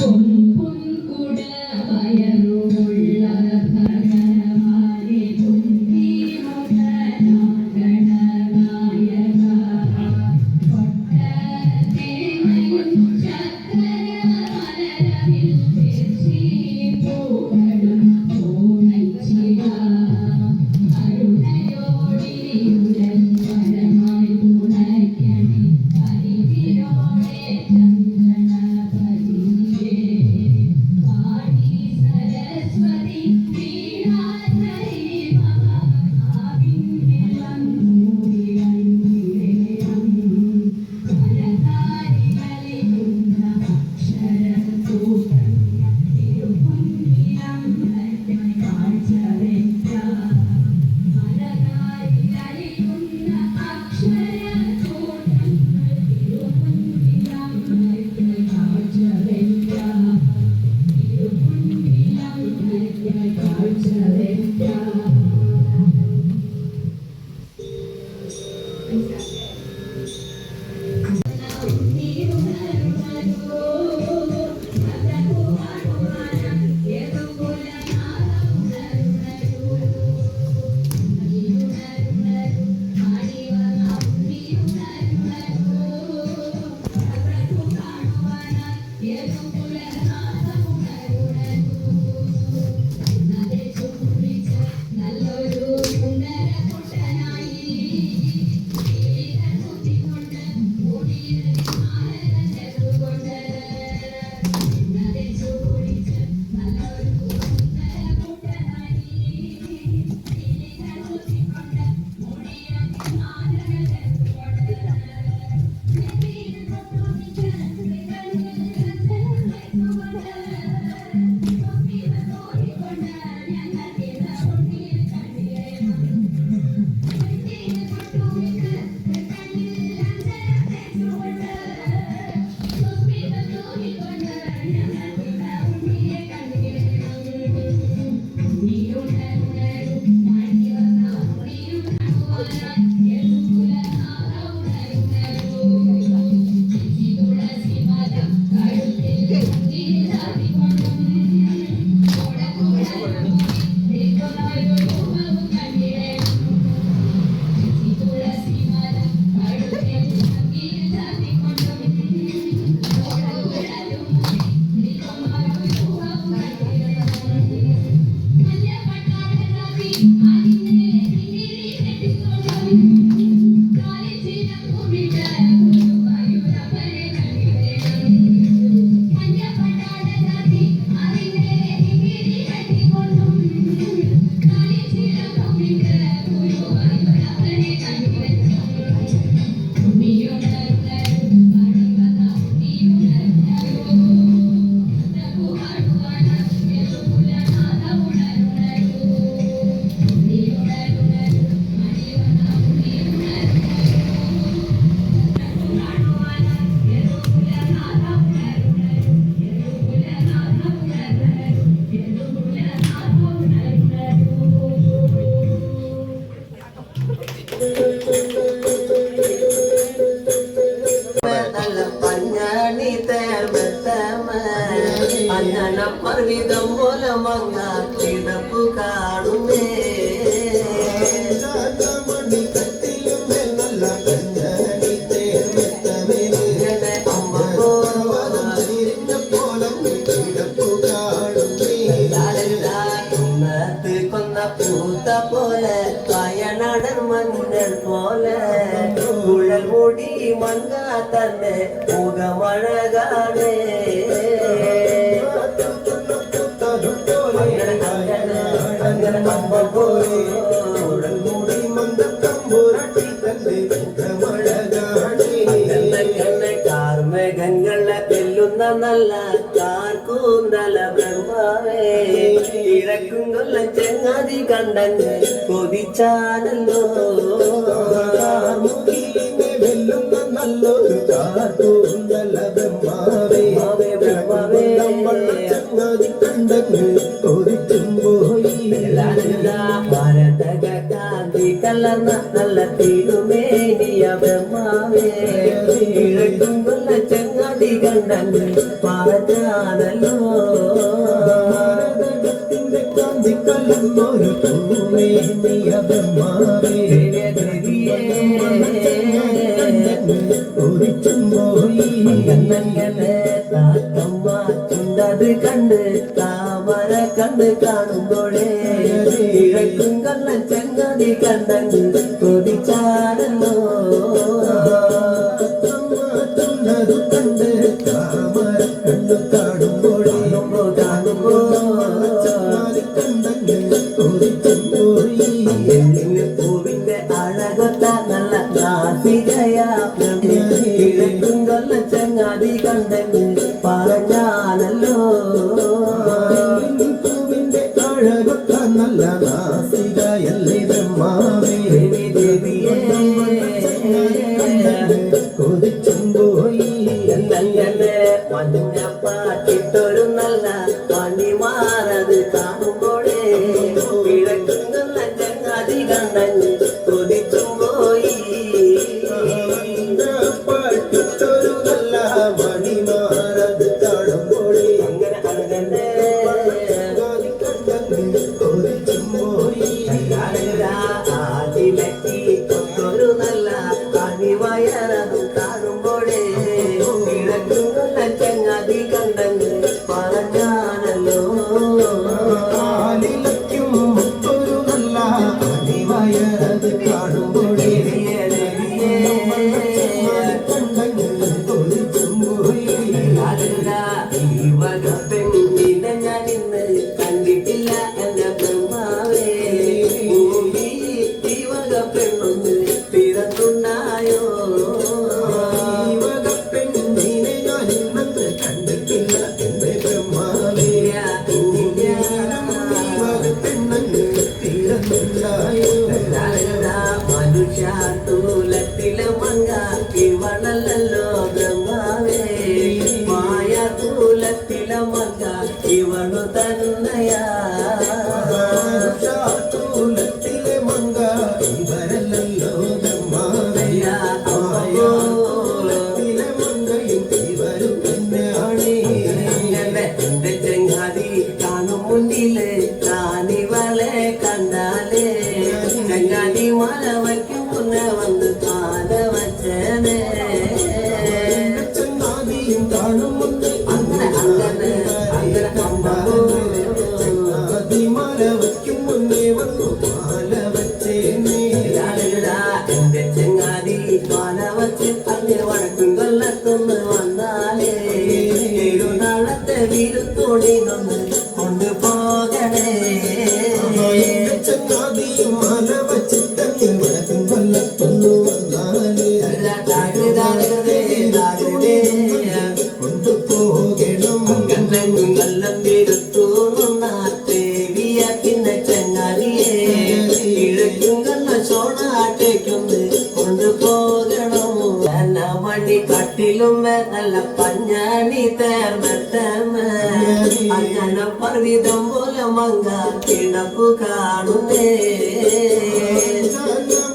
നല്ല Yeah. പർവിതം പോലെ മങ്ങ കിടപ്പു കാണുമേ ഇങ്ങനെ അമ്മ കുന്നത്ത് കൊന്ന പൂത്ത പോലെ വയനാടൻ മഞ്ഞൾ പോലെ കുഴൽ അങ്ങനെ അമ്മ പോലെ കണ്ണെ കാർമേഘങ്ങളെ വെല്ലുന്ന നല്ല കാർക്കൂന്തല ബ്രഹ്മാവേ. ഇറക്കും കൊല്ല ചെങ്ങാതി കണ്ടങ്ങ് കൊതിച്ചാനല്ലോ. നല്ലൊരു കാർത്തൂന്തല ബ്രഹ്മാവേ. ബ്രഹ്മാവേ കണ്ടങ്ങ് കൊതിച്ചും പോയി ഭാരതക കലർന്ന നല്ല തിരുമേനിയ ബ്രഹ്മാവേ കൊല്ല ചങ്ങാതി കണ്ടങ്ങ് പറഞ്ഞാണല്ലോ ഭാരതത്തിന്റെ കാന്തി കലർന്നൊരു പൂവേ നീയ ബ്രഹ്മാവേ ഒരിച്ചും പോയി കണ്ണങ്ങനെ താത്തമ്മ ചുണ്ടത് കണ്ട് താമര കണ്ട് കാണുമ്പോഴേ കിഴക്കും കണ്ണൻ ചങ്ങാതി കണ്ടങ്ങ് അഴകൊത്ത നല്ല ചങ്ങാതി കണ്ടെന്ന് പറഞ്ഞാണല്ലോ എന്നങ്ങനെ മഞ്ഞ പാട്ടിട്ടൊരു നല്ല പണിമാറത് കാണുമ്പോഴേ കിഴക്കും കൊല്ല ചങ്ങാതി കണ്ടെന്ന് പെണ്ണൊന്ന് പിറന്നുണ്ടായോ പെണ്ണിനെ ഞാൻ കണ്ടിട്ടില്ല. എന്റെ ഇവണല്ലോ ബ്രഹ്മാവേ അങ്ങനെ കമ്പോ ചങ്ങാതി മാല വയ്ക്കും മുന്നേ വന്നു മാല വച്ചേനേ എന്റെ ചെങ്ങാതി പാല വച്ച് അങ്ങ് വടക്കും കൊല്ലത്തുനിന്ന് വന്നാലേ. ഏഴുനാളത്തെ വിരുത്തോടി നിന്ന് കൊണ്ടുപോകണേ. ചങ്ങാതിയും മാല വച്ചിട്ടങ്ങ് தோண அடிக்குது கொண்டு போகணும் மணி கட்டிலும் நல்ல பஞ்சாணி தேர்ம தேர்ம அங்கன போல மங்கா கிடப்பு காணுமே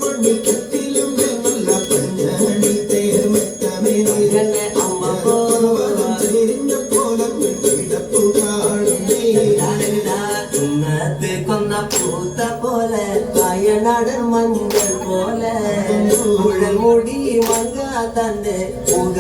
மணி கட்டி